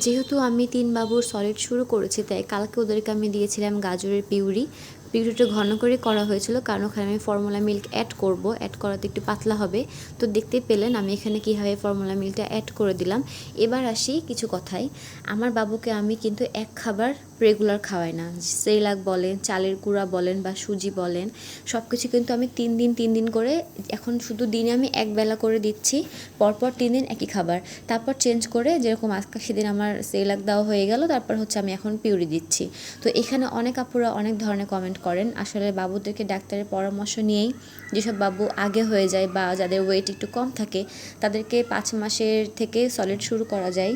যেহেতু আমি তিন বাবুর সলিড শুরু করেছি তাই কালকে ওদেরকে আমি দিয়েছিলাম গাজরের পিউরি। পিউরিটা ঘন করে করা হয়েছিল, কারণ ওখানে আমি ফর্মুলা মিল্ক অ্যাড করব। অ্যাড করাতে একটু পাতলা হবে। তো দেখতে পেলেন আমি এখানে কীভাবে ফর্মুলা মিল্কটা অ্যাড করে দিলাম। এবার আসি কিছু কথাই আমার বাবুকে আমি কিন্তু এক খাবার রেগুলার খাওয়াই না। সেলাক বলেন, চালের কুড়া বলেন বা সুজি বলেন সব কিছু কিন্তু আমি তিন দিন তিন দিন করে এখন শুধু দিনে আমি এক বেলা করে দিচ্ছি, পরপর তিন দিন একই খাবার। তারপর চেঞ্জ করে যেরকম আজকে সেদিন আমার সেলাক দেওয়া হয়ে গেল, তারপর হচ্ছে আমি এখন পিউরি দিচ্ছি। তো এখানে অনেক আপুরা অনেক ধরনের কমেন্ট করেন। আসলে বাবুদেরকে ডাক্তারের পরামর্শ নিয়েই যেসব বাবু আগে হয়ে যায় বা যাদের ওয়েট একটু কম থাকে, তাদেরকে পাঁচ মাসের থেকে সলিড শুরু করা যায়।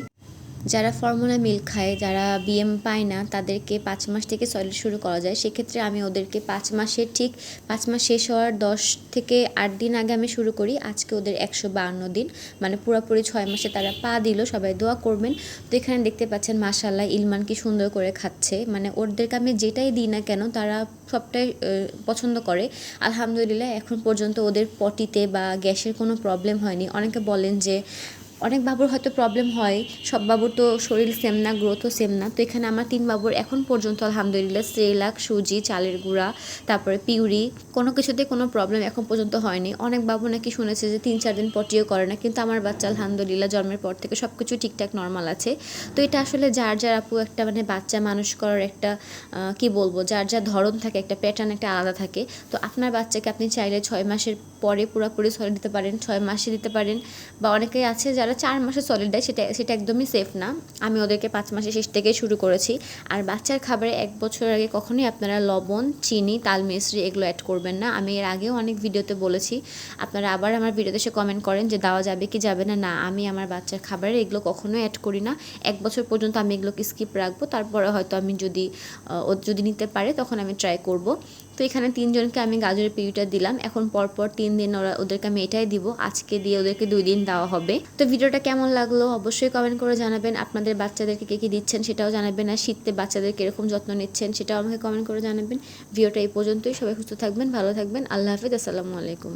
যারা ফর্মুলা মিল্ক খায়, যারা বিএম পায় না, তাদেরকে পাঁচ মাস থেকে সলিড শুরু করা যায়। সেক্ষেত্রে আমি ওদেরকে পাঁচ মাসের ঠিক, পাঁচ মাস শেষ হওয়ার দশ থেকে আট দিন আগে আমি শুরু করি। আজকে ওদের একশো বাহান্ন দিন মানে পুরোপুরি ছয় মাসে তারা পা দিল, সবাই দোয়া করবেন। তো এখানে দেখতে পাচ্ছেন মাসাল্লাহ ইলমান কি সুন্দর করে খাচ্ছে। মানে ওদেরকে আমি যেটাই দিই না কেন, তারা সবটাই পছন্দ করে। আলহামদুলিল্লাহ, এখন পর্যন্ত ওদের পটিতে বা গ্যাসের কোনো প্রবলেম হয়নি। অনেকে বলেন যে অনেক বাবুর হয়তো প্রবলেম হয়। সব বাবুর তো শরীর সেম না গ্রোথও সেম না। তো এখানে আমার তিন বাবুর এখন পর্যন্ত আলহামদুলিল্লাহ সেলাক সুজি চালের গুঁড়া, তারপরে পিউরি, কোনো কিছুতে কোনো প্রবলেম এখন পর্যন্ত হয়নি। অনেক বাবু নাকি শুনেছে যে তিন, চার দিন পটিও করে না, কিন্তু আমার বাচ্চা আলহামদুলিল্লাহ জন্মের পর থেকে সব কিছু ঠিকঠাক নর্মাল আছে। তো এটা আসলে যার যার আপু একটা মানে বাচ্চা মানুষ করার একটা কি বলব, যার যার ধরন থাকে, একটা প্যাটার্ন একটা আলাদা থাকে। তো আপনার বাচ্চাকে আপনি চাইলে ছয় মাসের পরে পুরোপুরি সলিড দিতে পারেন, ছয় মাসে দিতে পারেন। বা অনেকেই আছে যারা চার মাসে সলিড দেয়, সেটা সেটা একদমই সেফ না। আমি ওদেরকে পাঁচ মাসের শেষ থেকেই শুরু করেছি। আর বাচ্চার খাবারে এক বছর আগে কখনোই আপনারা লবণ, চিনি, তাল মিশ্রি এগুলো অ্যাড করবেন না। আমি এর আগেও অনেক ভিডিওতে বলেছি। আপনারা আবার আমার ভিডিওতে এসে কমেন্ট করেন যে, দেওয়া যাবে কি যাবে না? না, আমি আমার বাচ্চার খাবারে এগুলো কখনোই অ্যাড করি না। এক বছর পর্যন্ত আমি এগুলোকে স্কিপ রাখব। তারপরে হয়তো আমি যদি ও যদি নিতে পারে, তখন আমি ট্রাই করব। তো এখানে তিনজনকে আমি গাজরের পিউটা দিলাম। এখন পরপর তিন দিন ওরা, ওদেরকে আমি এটাই দিব। আজকে দিয়ে ওদেরকে দুই দিন দেওয়া হবে। তো ভিডিওটা কেমন লাগল অবশ্যই কমেন্ট করে জানাবেন। আপনাদের বাচ্চাদেরকে কে কী দিচ্ছেন সেটাও জানাবেন। আর শীতে বাচ্চাদের কীরকম যত্ন নিচ্ছেন সেটাও আমাকে কমেন্ট করে জানাবেন। ভিডিওটা এই পর্যন্তই। সবাই সুস্থ থাকবেন, ভালো থাকবেন। আল্লাহ হাফিজ। আসসালামু আলাইকুম।